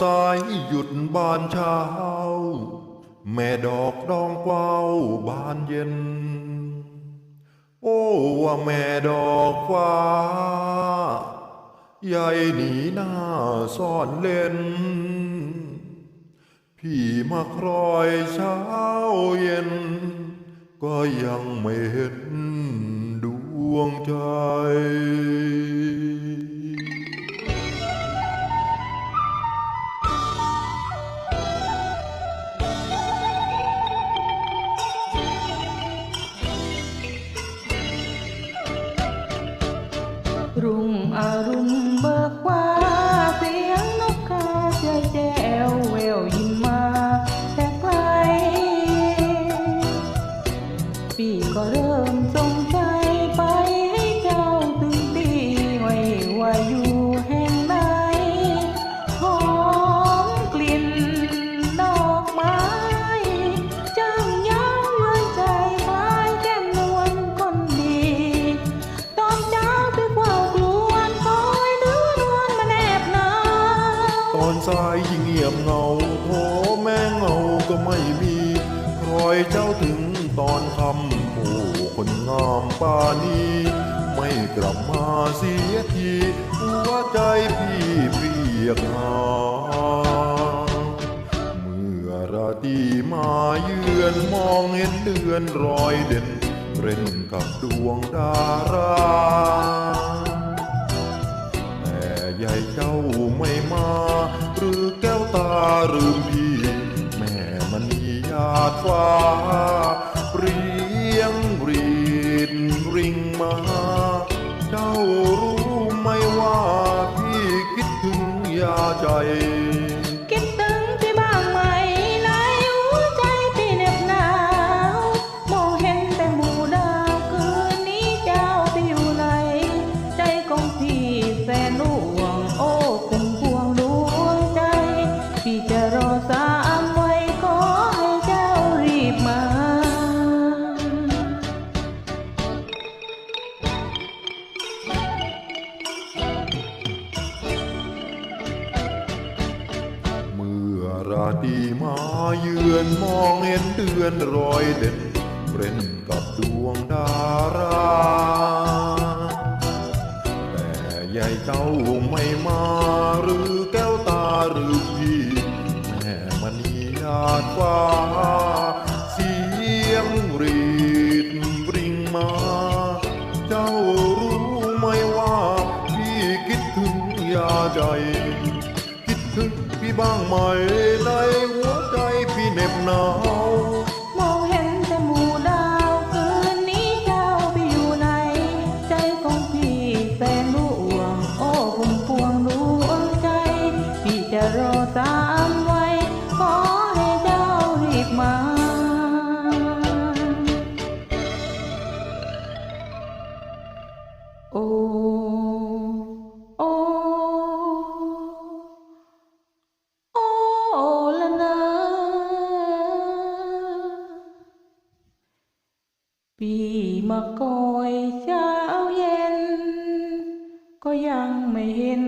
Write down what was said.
สายหยุดบานเช้า แม่ดอกดองกวาวบานเย็น โอ้ว่าแม่ดอกฟ้าใหญ่หนีหน้าซ่อนเล่น พี่มาครอยเช้าเย็น ก็ยังไม่เห็นดวงใจ ปีก็เริ่มจงใจไปให้เจ้าตึงตีไว้ว่าอยู่แห่งไหนหอมกลิ่นดอกไม้จำย้ำยวนใจคล้ายแก้มนวลคนดี ตอนเช้าไปกว่ากลวนคอยเนื้อนวลมาแนบหนาตอนสายยิ่งเงียบเหงาโถแม่เงาก็ไม่มีคอยเจ้า งามปานีไม่กลับมาเสียทีหัวใจพี่เปียกหาเมื่อราตรีมาเยือนมองเห็นเดือนรอยเด่นเร่นกับดวงดาราแต่ใหญ่เจ้าไม่มา หรือแก้วตาหรือพี่ แม่มันมีญาติฟ้า ถึง ดีมาเยือนมองเห็นเดือนรอยเด่นเร่นกับดวงดารา แต่ใหญ่เจ้าไม่มาหรือแก้วตาหรือพี่แม่มณีญาติฟ้าเสียงรีดริงมา เจ้ารู้ไหมว่าพี่คิดถึงยาใจ บ้างไหมในหัวใจพี่เหน็บหนาวมองเห็นแต่หมู่ดาวคืนนี้เจ้าไปอยู่ไหน ใจของพี่แสนห่วง โอ้พุ่มพวงดวงใจ พี่จะรอตามไว้ ขอให้เจ้ารีบมาโอ้ มาคอยเช้าเย็น ก็ยังไม่เห็น